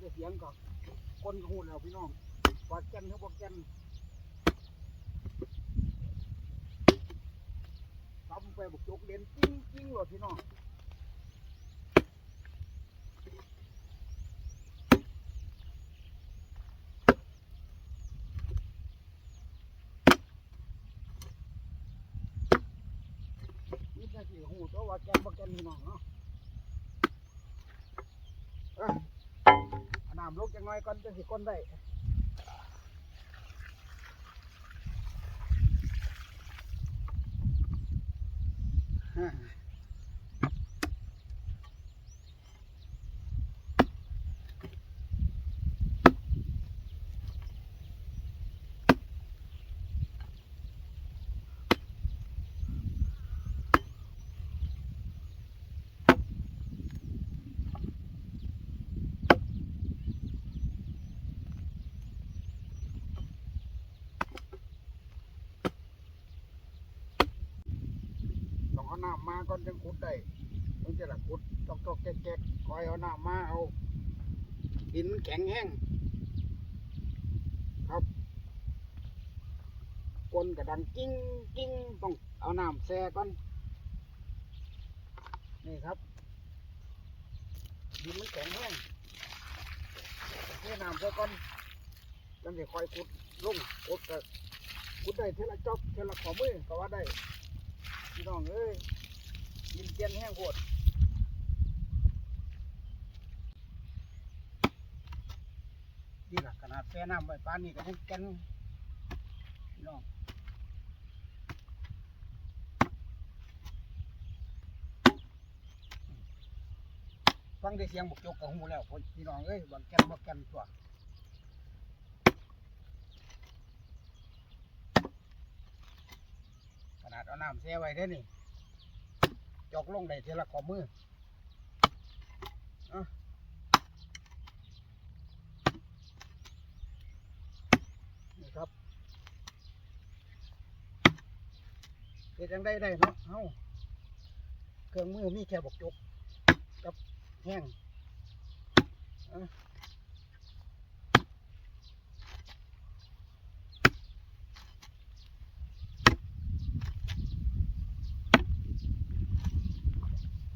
เสียงกับคนหูแล้วพี่น้องว่าแกนหรือบ่แกนทำไปบุกจกเด่นจริงจริงๆเลยพี่น้องนี่จะสิหูตัวว่าแกนบ่แกนพี่น้องเนาะอ้ยเอาน้ำลงจังน้อยก่อนจะสิก้นได้องเอา น้ำมาก่อนจึงขุดได้ต้องจะละขุดตอกตอกแกกแกกคอยเอาน้ำมาเอาดินแข็งแห้งครับกลนกระดังกิ้งกิ้งต้องเอาน้ำแช่ก่อนนี่ครับดินมันแข็งแห้งเทน้ำใส่ก่อนจังจะคอยขุดลงขุดก็ขุดได้เท่าละจอบเท่าละขอมือก็ว่าได้ พี่น้องเอ้ยยินเจียนแห้งโคตรนี่แหละขนาดแช่น้ำไว้ปานนี้ก็ยังแกนพี่น้องฟังได้เสียงบกจกกับหูแล้วพี่น้องเอ้ยบางแกนบางแกนตัวข นาดเอาน้ำแช่ไว้ได้นี่จอกลงได้ทีละขอมือเอานี่ครับเฮ็ดจังได้ได้เนาะเฮาเครื่องมือมีแค่บกจกกับแห้งเอา